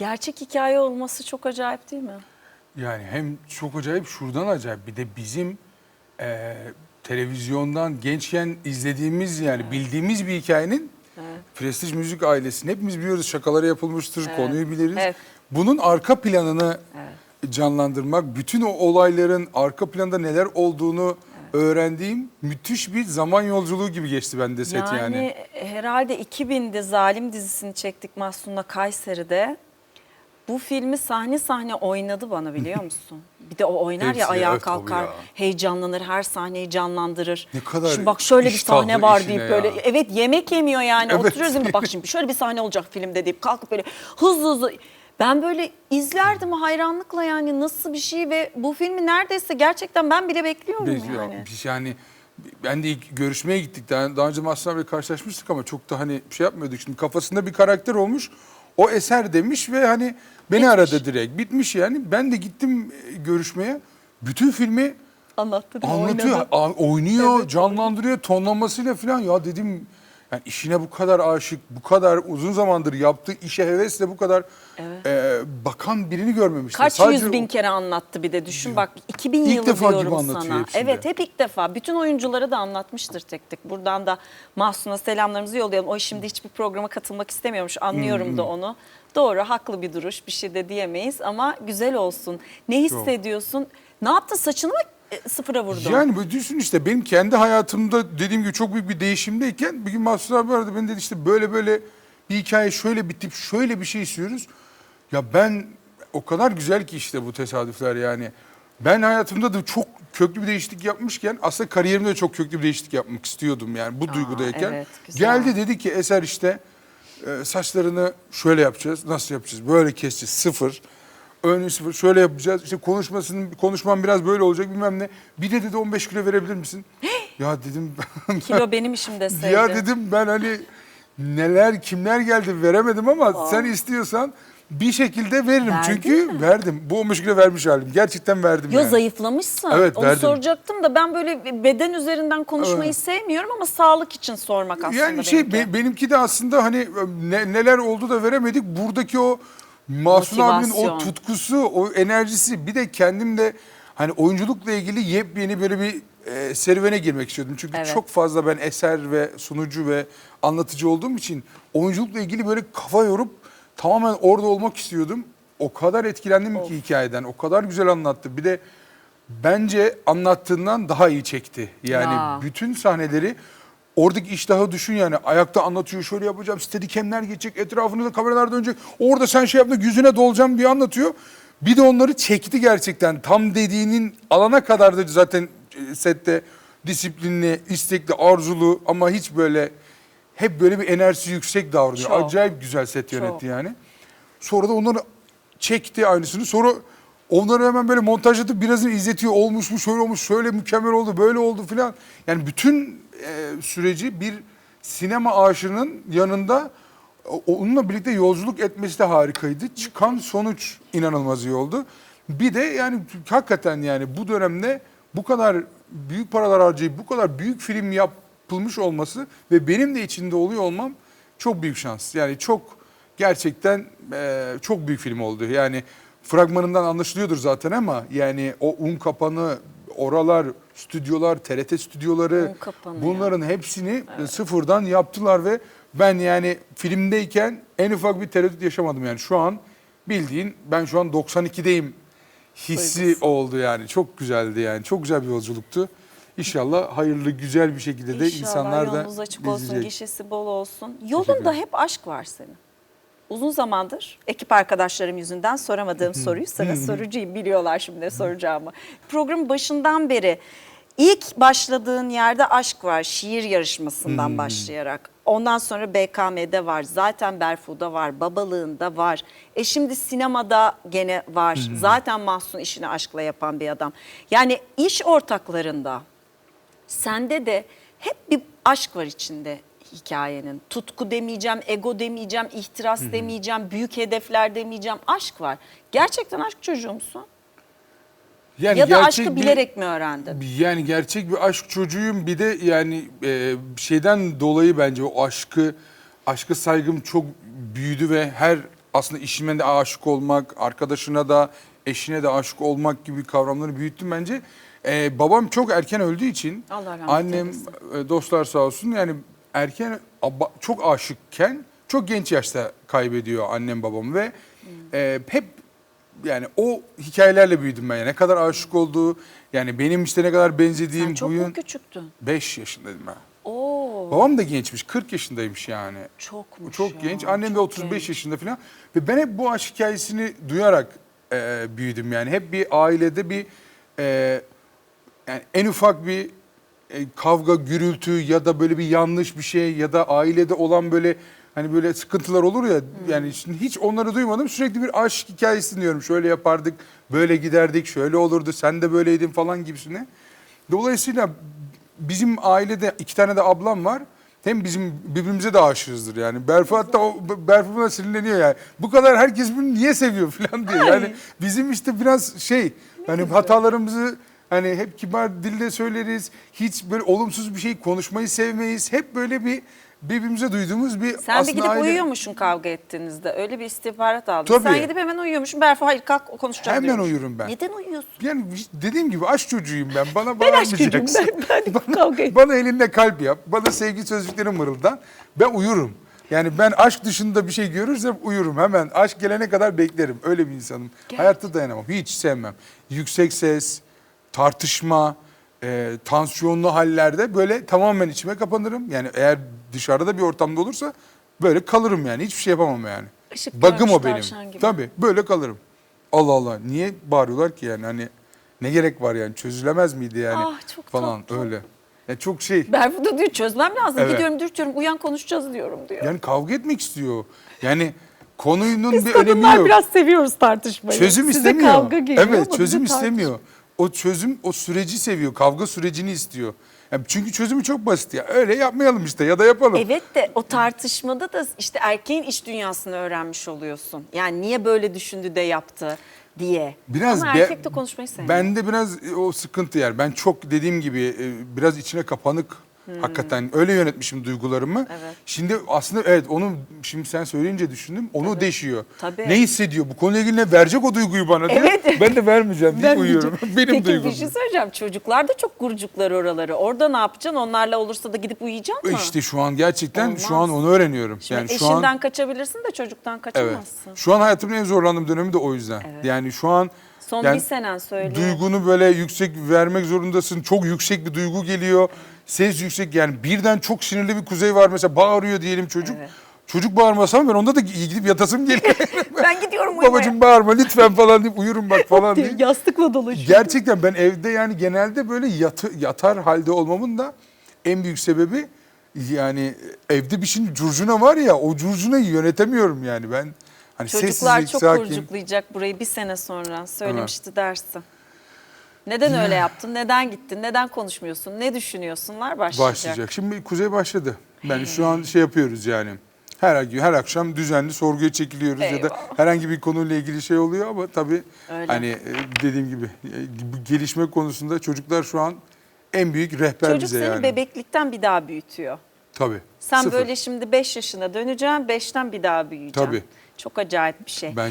Gerçek hikaye olması çok acayip değil mi? Yani hem çok acayip şuradan acayip bir de bizim e, televizyondan gençken izlediğimiz yani bildiğimiz bir hikayenin Prestij Müzik ailesini hepimiz biliyoruz şakaları yapılmıştır konuyu biliriz. Evet. Bunun arka planını canlandırmak, bütün o olayların arka planda neler olduğunu öğrendiğim müthiş bir zaman yolculuğu gibi geçti bende set yani. Yani herhalde 2000'de Zalim dizisini çektik Mahsun'la Kayseri'de. Bu filmi sahne sahne oynadı bana biliyor musun? Bir de o oynar ya Hepsi, ayağa evet, kalkar, ya. heyecanlanır, her sahneyi canlandırır. Ne kadar Şimdi bak şöyle bir sahne var deyip ya. böyle evet yemek yemiyor yani Evet. oturuyoruz değil mi? Bak şimdi şöyle bir sahne olacak filmde deyip kalkıp böyle hızlı hızlı ben böyle izlerdim hayranlıkla yani nasıl bir şey ve bu filmi neredeyse gerçekten ben bile bekliyorum Biz- yani. Yani ben de ilk görüşmeye gittik. Daha, daha önce Mahsun abiyle karşılaşmıştık ama çok da hani şey yapmıyorduk. Şimdi kafasında bir karakter olmuş. O eser demiş ve hani beni Bitmiş. aradı direkt. Bitmiş yani. Ben de gittim e, görüşmeye. Bütün filmi Anlattı değil mi? anlatıyor, Oynadı. a- oynuyor, Evet, canlandırıyor tonlamasıyla falan. Ya dedim yani işine bu kadar aşık, bu kadar uzun zamandır yaptığı işe hevesle bu kadar Evet. e, bakan birini görmemiştim. Kaç Sadece yüz bin o- kere anlattı bir de düşün bak 2000 İlk yılı defa gibi diyorum anlatıyor sana. hepsinde. Evet hep ilk defa. Bütün oyunculara da anlatmıştır tek tek. Buradan da Mahsun'a selamlarımızı yollayalım. O şimdi hiçbir programa katılmak istemiyormuş. Anlıyorum Hmm. da onu. Doğru haklı bir duruş bir şey de diyemeyiz ama güzel olsun. Ne hissediyorsun? Ne yaptın saçını mı e, sıfıra vurdun? Yani böyle düşün işte benim kendi hayatımda dediğim gibi çok büyük bir değişimdeyken bir gün Mahsun abi aradı beni dedi işte böyle böyle bir hikaye şöyle bitip şöyle bir şey istiyoruz. Ya ben o kadar güzel ki işte bu tesadüfler yani. Ben hayatımda da çok köklü bir değişiklik yapmışken aslında kariyerimde de çok köklü bir değişiklik yapmak istiyordum yani bu duygudayken. evet, güzel. Geldi dedi ki Eser işte e, saçlarını şöyle yapacağız. Nasıl yapacağız? Böyle keseceğiz. Sıfır. Önü sıfır. Şöyle yapacağız. İşte konuşmasının konuşmam biraz böyle olacak bilmem ne. Bir de dedi 15 kilo verebilir misin? ya dedim. Kilo benim işim deseydi. ya dedim ben hani neler kimler geldi veremedim ama sen istiyorsan bir şekilde veririm. Verdin Çünkü mi? verdim. Bu 15 kilo vermiş halim. Gerçekten verdim Yo yani. zayıflamışsın. Evet, Onu verdim. soracaktım da ben böyle beden üzerinden konuşmayı sevmiyorum ama sağlık için sormak aslında Yani şey benimki. be- benimki de aslında hani ne- neler oldu da veremedik. Buradaki o Mahsun abinin o Motivasyon. tutkusu, o enerjisi bir de kendim de hani oyunculukla ilgili yepyeni böyle bir e, serüvene girmek istiyordum. Çünkü Evet. çok fazla ben eser ve sunucu ve anlatıcı olduğum için oyunculukla ilgili böyle kafa yorup tamamen orada olmak istiyordum. O kadar etkilendim ki hikayeden. O kadar güzel anlattı. Bir de bence anlattığından daha iyi çekti. Yani Ya. bütün sahneleri oradaki iştahı düşün yani. Ayakta anlatıyor şöyle yapacağım. Steadicam'ler geçecek. Etrafında da kameralar dönecek. Orada sen şey yaptın yüzüne dolacağım diye anlatıyor. Bir de onları çekti gerçekten. Tam dediğinin alana kadar da zaten e, sette disiplinli, istekli, arzulu ama hiç böyle hep böyle bir enerjisi yüksek davranıyor. Çok. Acayip güzel set yönetti Çok. yani. Sonra da onları çekti aynısını. Sonra onları hemen böyle montajladı. Birazını izletiyor. Olmuş mu, şöyle olmuş, şöyle mükemmel oldu, böyle oldu filan. Yani bütün e, süreci bir sinema aşığının yanında onunla birlikte yolculuk etmesi de harikaydı. Çıkan sonuç inanılmaz iyi oldu. Bir de yani hakikaten yani bu dönemde bu kadar büyük paralar harcayıp bu kadar büyük film yapılmış olması ve benim de içinde oluyor olmam çok büyük şans. Yani çok gerçekten e, çok büyük film oldu. Yani fragmanından anlaşılıyordur zaten ama yani o un kapanı, oralar, stüdyolar, TRT stüdyoları bunların hepsini sıfırdan yaptılar ve ben yani filmdeyken en ufak bir tereddüt yaşamadım yani. Şu an bildiğin ben şu an 92'deyim hissi Duygusu. oldu yani. Çok güzeldi yani. Çok güzel bir yolculuktu. İnşallah hayırlı, güzel bir şekilde de İnşallah insanlar da yolunuz açık olsun, gişesi bol olsun. Yolunda hep aşk var senin. Uzun zamandır ekip arkadaşlarım yüzünden soramadığım soruyu sana sorucuyum. Biliyorlar şimdi ne soracağımı. Programın başından beri ilk başladığın yerde aşk var. Şiir yarışmasından başlayarak. Ondan sonra BKM'de var. Zaten Berfu'da var. Babalığında var. E şimdi sinemada gene var. Zaten Mahsun işini aşkla yapan bir adam. Yani iş ortaklarında sende de hep bir aşk var içinde hikayenin. Tutku demeyeceğim, ego demeyeceğim, ihtiras demeyeceğim, büyük hedefler demeyeceğim. Aşk var. Gerçekten aşk çocuğu musun? Yani ya da aşkı bir- bilerek mi öğrendin? Yani gerçek bir aşk çocuğuyum. Bir de yani e, şeyden dolayı bence o aşkı, aşka saygım çok büyüdü ve her aslında işime de aşık olmak, arkadaşına da eşine de aşık olmak gibi kavramları büyüttüm bence. Ee, babam çok erken öldüğü için Allah annem eylesin. e, dostlar sağ olsun yani erken çok aşıkken çok genç yaşta kaybediyor annem babam ve e, hep yani o hikayelerle büyüdüm ben. Yani ne kadar aşık olduğu yani benim işte ne kadar benzediğim Sen çok mu küçüktün? 5 yaşındaydım ben. Oo. Babam da gençmiş 40 yaşındaymış yani. Çok Çok genç. Annem de 35 yaşında falan. Ve ben hep bu aşk hikayesini duyarak e, büyüdüm yani. Hep bir ailede bir e, yani en ufak bir kavga, gürültü ya da böyle bir yanlış bir şey ya da ailede olan böyle hani böyle sıkıntılar olur ya yani şimdi hiç onları duymadım. Sürekli bir aşk hikayesi dinliyorum. Şöyle yapardık, böyle giderdik, şöyle olurdu, sen de böyleydin falan gibisine. Dolayısıyla bizim ailede iki tane de ablam var. Hem bizim birbirimize de aşığızdır yani. Berfu hatta o Berfu buna sinirleniyor yani. Bu kadar herkes bunu niye seviyor falan diye. Yani bizim işte biraz şey hani hatalarımızı hani hep kibar dilde söyleriz. Hiç böyle olumsuz bir şey konuşmayı sevmeyiz. Hep böyle bir birbirimize duyduğumuz bir Sen bir aslında gidip aile- uyuyormuşsun kavga ettiğinizde. Öyle bir istihbarat aldın. Tabii. Sen gidip hemen uyuyormuşsun. Berfu hayır kalk konuşacağız Hemen diyormuş. uyurum ben. Neden uyuyorsun? Yani dediğim gibi aşk çocuğuyum ben. Bana Ben aşk çocuğum. bağırmayacaksın. Ben, ben kavga et. Bana elinde kalp yap. Bana sevgi sözcükleri mırıldan. Ben uyurum. Yani ben aşk dışında bir şey görürsem uyurum hemen. Aşk gelene kadar beklerim. Öyle bir insanım. Hayatta dayanamam. Hiç sevmem. Yüksek ses, tartışma, e, tansiyonlu hallerde böyle tamamen içime kapanırım. Yani eğer dışarıda bir ortamda olursa böyle kalırım yani. Hiçbir şey yapamam yani. Işık Bug'ım o benim. gibi. Tabii böyle kalırım. Allah Allah. Niye bağırıyorlar ki yani? Hani ne gerek var yani? Çözülemez miydi yani? Ah, çok falan tatlı. öyle. Ya çok şey. Berfu da diyor çözmem lazım. Evet. Gidiyorum dürtüyorum uyan konuşacağız diyorum diyor. Yani kavga etmek istiyor. Yani konunun Biz bir önemi kadınlar yok. biraz seviyoruz tartışmayı. çözüm Size istemiyor. kavga geliyor evet, çözüm istemiyor. O çözüm o süreci seviyor. Kavga sürecini istiyor. Yani çünkü çözümü çok basit ya. Öyle yapmayalım işte ya da yapalım. Evet de o tartışmada da işte erkeğin iç dünyasını öğrenmiş oluyorsun. Yani niye böyle düşündü de yaptı diye. Biraz Ama erkek de konuşmayı sevmiyor. Bende biraz o sıkıntı yer. Ben çok dediğim gibi e, biraz içine kapanık hakikaten öyle yönetmişim duygularımı. Hmm. Evet. Şimdi aslında evet onu şimdi sen söyleyince düşündüm. Onu deşiyor. Tabii. Ne hissediyor? Bu konuyla ilgili ne verecek o duyguyu bana diye. Evet. Ben de vermeyeceğim Ben uyuyorum. Benim Peki duygum. bir şey söyleyeceğim. Çocuklar da çok gurcuklar oraları. Orada ne yapacaksın? Onlarla olursa da gidip uyuyacaksın mı? İşte şu an gerçekten şu an Olmaz. onu öğreniyorum. Şimdi yani şu eşinden an kaçabilirsin de çocuktan evet. kaçamazsın. Şu an hayatımın en zorlandığım dönemi de o yüzden. Yani şu an Son yani bir senen söylüyor. Duygunu böyle yüksek vermek zorundasın. Çok yüksek bir duygu geliyor. Ses yüksek yani birden çok sinirli bir kuzey var mesela bağırıyor diyelim çocuk. Evet. Çocuk bağırmasa ama ben onda da gidip yatasım geliyor. ben gidiyorum uyumaya. Babacım bağırma lütfen falan deyip uyurum bak falan diye yastıkla dolaşıyor. Gerçekten ben evde yani genelde böyle yatı, yatar halde olmamın da en büyük sebebi yani evde bir şimdi curcuna var ya o curcunayı yönetemiyorum yani ben. Hani Çocuklar sessizlik, çok sakin. kurcuklayacak burayı bir sene sonra söylemişti dersi. Neden öyle yaptın? Neden gittin? Neden konuşmuyorsun? Ne düşünüyorsunlar başlayacak. Başlayacak. Şimdi Kuzey başladı. Ben şu an şey yapıyoruz yani. Her her akşam düzenli sorguya çekiliyoruz ya da Eyvah. herhangi bir konuyla ilgili şey oluyor ama tabii Öyle. hani e, dediğim gibi e, gelişme konusunda çocuklar şu an en büyük rehber Çocuk bize seni yani. bebeklikten bir daha büyütüyor. Tabii. Sen Sıfır. böyle şimdi 5 yaşına döneceksin, 5'ten bir daha büyüyeceksin. Tabii. Çok acayip bir şey. Bence